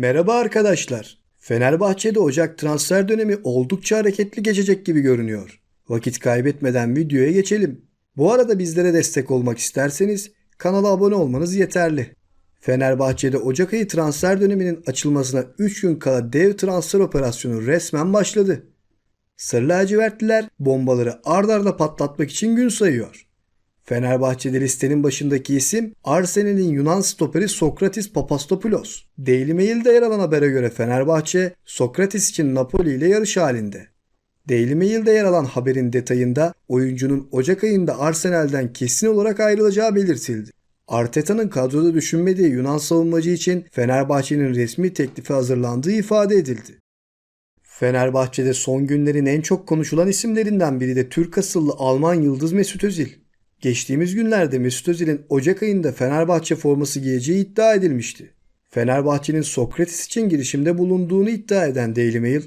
Merhaba arkadaşlar. Fenerbahçe'de Ocak transfer dönemi oldukça hareketli geçecek gibi görünüyor. Vakit kaybetmeden videoya geçelim. Bu arada bizlere destek olmak isterseniz kanala abone olmanız yeterli. Fenerbahçe'de Ocak ayı transfer döneminin açılmasına 3 gün kala dev transfer operasyonu resmen başladı. Sarı lacivertliler bombaları ard arda patlatmak için gün sayıyor. Fenerbahçe'de listenin başındaki isim Arsenal'in Yunan stoperi Sokratis Papastopoulos. Daily Mail'de yer alan habere göre Fenerbahçe Sokratis için Napoli ile yarış halinde. Daily Mail'de yer alan haberin detayında oyuncunun Ocak ayında Arsenal'den kesin olarak ayrılacağı belirtildi. Arteta'nın kadroda düşünmediği Yunan savunmacı için Fenerbahçe'nin resmi teklifi hazırlandığı ifade edildi. Fenerbahçe'de son günlerin en çok konuşulan isimlerinden biri de Türk asıllı Alman yıldız Mesut Özil. Geçtiğimiz günlerde Mesut Özil'in Ocak ayında Fenerbahçe forması giyeceği iddia edilmişti. Fenerbahçe'nin Sokrates için girişimde bulunduğunu iddia eden Daily Mail,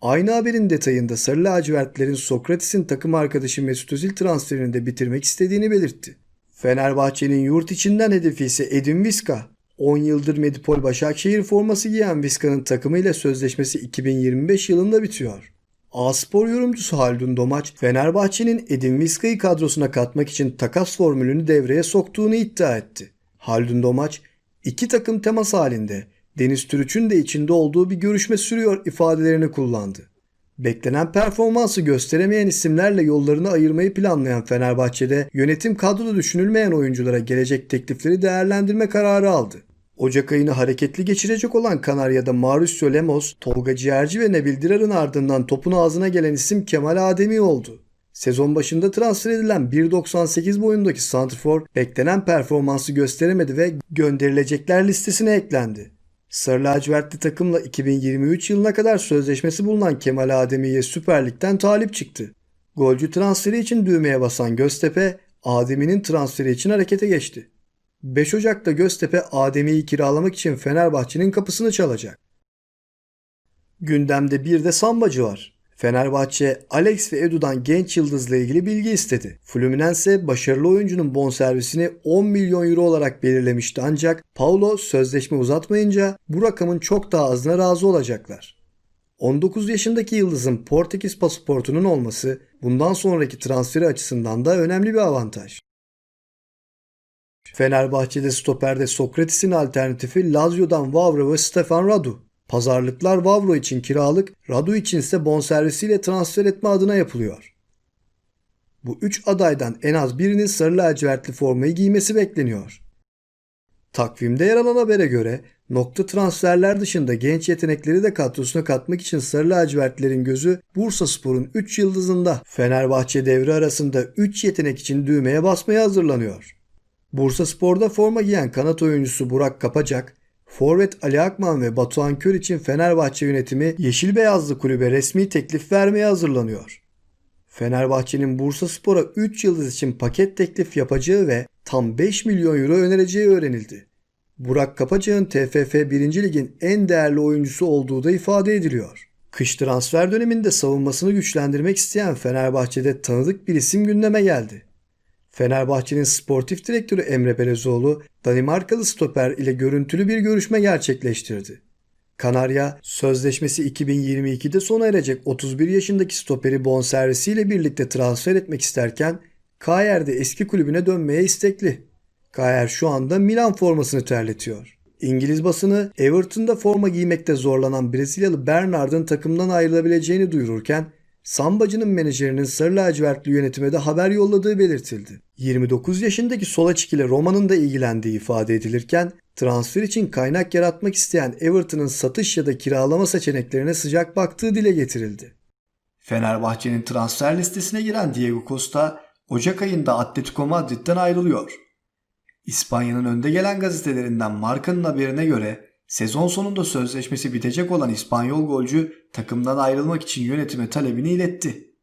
aynı haberin detayında Sarı lacivertlerin Sokrates'in takım arkadaşı Mesut Özil transferini de bitirmek istediğini belirtti. Fenerbahçe'nin yurt içinden hedefi ise Edin Viska. 10 yıldır Medipol Başakşehir forması giyen Viska'nın takımıyla sözleşmesi 2025 yılında bitiyor. A-Spor yorumcusu Haldun Domaç, Fenerbahçe'nin Edin Viska'yı kadrosuna katmak için takas formülünü devreye soktuğunu iddia etti. Haldun Domaç, iki takım temas halinde, Deniz Türüç'ün de içinde olduğu bir görüşme sürüyor ifadelerini kullandı. Beklenen performansı gösteremeyen isimlerle yollarını ayırmayı planlayan Fenerbahçe'de yönetim kadroda düşünülmeyen oyunculara gelecek teklifleri değerlendirme kararı aldı. Ocak ayını hareketli geçirecek olan Kanarya'da Mauricio Lemos, Tolga Ciğerci ve Nebil Dirar'ın ardından topun ağzına gelen isim Kemal Ademi oldu. Sezon başında transfer edilen 1.98 boyundaki santrfor beklenen performansı gösteremedi ve gönderilecekler listesine eklendi. Sarı lacivertli takımla 2023 yılına kadar sözleşmesi bulunan Kemal Ademi'ye Süper Lig'den talip çıktı. Golcü transferi için düğmeye basan Göztepe, Ademi'nin transferi için harekete geçti. 5 Ocak'ta Göztepe Ademi'yi kiralamak için Fenerbahçe'nin kapısını çalacak. Gündemde bir de sambacı var. Fenerbahçe, Alex ve Edu'dan genç yıldızla ilgili bilgi istedi. Fluminense başarılı oyuncunun bonservisini 10 milyon euro olarak belirlemişti ancak Paulo sözleşme uzatmayınca bu rakamın çok daha azına razı olacaklar. 19 yaşındaki yıldızın Portekiz pasaportunun olması bundan sonraki transferi açısından da önemli bir avantaj. Fenerbahçe'de stoperde Sokrates'in alternatifi Lazio'dan Vavro ve Stefan Radu. Pazarlıklar Vavro için kiralık, Radu için ise bonservisiyle transfer etme adına yapılıyor. Bu üç adaydan en az birinin sarı lacivertli formayı giymesi bekleniyor. Takvimde yer alan habere göre nokta transferler dışında genç yetenekleri de kadrosuna katmak için sarı lacivertlerin gözü Bursa Spor'un 3 yıldızında Fenerbahçe devre arasında 3 yetenek için düğmeye basmaya hazırlanıyor. Bursa Spor'da forma giyen kanat oyuncusu Burak Kapacak, Forvet Ali Akman ve Batuhan Kör için Fenerbahçe yönetimi Yeşil Beyazlı kulübe resmi teklif vermeye hazırlanıyor. Fenerbahçe'nin Bursa Spor'a 3 yıldız için paket teklif yapacağı ve tam 5 milyon euro önereceği öğrenildi. Burak Kapacak'ın TFF 1. Lig'in en değerli oyuncusu olduğu da ifade ediliyor. Kış transfer döneminde savunmasını güçlendirmek isteyen Fenerbahçe'de tanıdık bir isim gündeme geldi. Fenerbahçe'nin sportif direktörü Emre Belezoğlu, Danimarkalı stoper ile görüntülü bir görüşme gerçekleştirdi. Kanarya, sözleşmesi 2022'de sona erecek 31 yaşındaki stoperi bonservisiyle birlikte transfer etmek isterken, Kayer'de eski kulübüne dönmeye istekli. Kayer şu anda Milan formasını terletiyor. İngiliz basını Everton'da forma giymekte zorlanan Brezilyalı Bernard'ın takımdan ayrılabileceğini duyururken Sambacı'nın menajerinin sarı lacivertli yönetime de haber yolladığı belirtildi. 29 yaşındaki sol açık ile Roma'nın da ilgilendiği ifade edilirken transfer için kaynak yaratmak isteyen Everton'ın satış ya da kiralama seçeneklerine sıcak baktığı dile getirildi. Fenerbahçe'nin transfer listesine giren Diego Costa Ocak ayında Atletico Madrid'den ayrılıyor. İspanya'nın önde gelen gazetelerinden Marka'nın haberine göre sezon sonunda sözleşmesi bitecek olan İspanyol golcü takımdan ayrılmak için yönetime talebini iletti.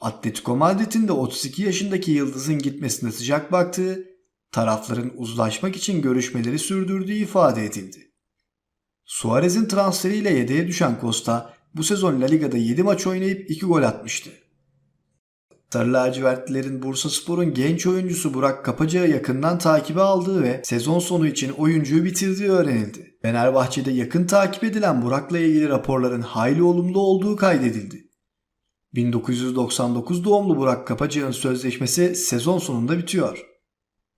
Atletico Madrid'in de 32 yaşındaki yıldızın gitmesine sıcak baktığı, tarafların uzlaşmak için görüşmeleri sürdürdüğü ifade edildi. Suarez'in transferiyle yedeğe düşen Costa bu sezon La Liga'da 7 maç oynayıp 2 gol atmıştı. Sarı lacivertlilerin Bursaspor'un genç oyuncusu Burak Kapacı'yı yakından takibe aldığı ve sezon sonu için oyuncuyu bitirdiği öğrenildi. Fenerbahçe'de yakın takip edilen Burak'la ilgili raporların hayli olumlu olduğu kaydedildi. 1999 doğumlu Burak Kapacı'nın sözleşmesi sezon sonunda bitiyor.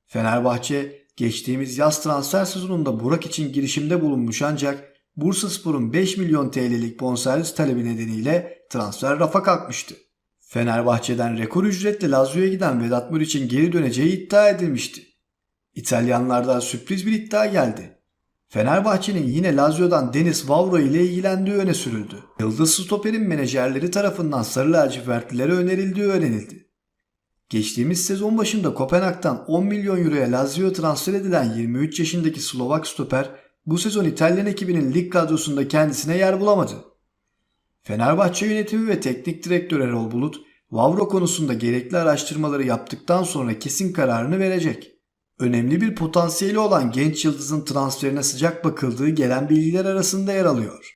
Fenerbahçe geçtiğimiz yaz transfer sezonunda Burak için girişimde bulunmuş ancak Bursaspor'un 5 milyon TL'lik bonservis talebi nedeniyle transfer rafa kalkmıştı. Fenerbahçe'den rekor ücretle Lazio'ya giden Vedat Muriç'in geri döneceği iddia edilmişti. İtalyanlardan sürpriz bir iddia geldi. Fenerbahçe'nin yine Lazio'dan Deniz Vavro ile ilgilendiği öne sürüldü. Yıldız stoperin menajerleri tarafından Sarı lacivertlilere önerildiği öğrenildi. Geçtiğimiz sezon başında Kopenhag'dan 10 milyon euroya Lazio transfer edilen 23 yaşındaki Slovak stoper bu sezon İtalyan ekibinin lig kadrosunda kendisine yer bulamadı. Fenerbahçe yönetimi ve teknik direktör Erol Bulut, Vavro konusunda gerekli araştırmaları yaptıktan sonra kesin kararını verecek. Önemli bir potansiyeli olan genç yıldızın transferine sıcak bakıldığı gelen bilgiler arasında yer alıyor.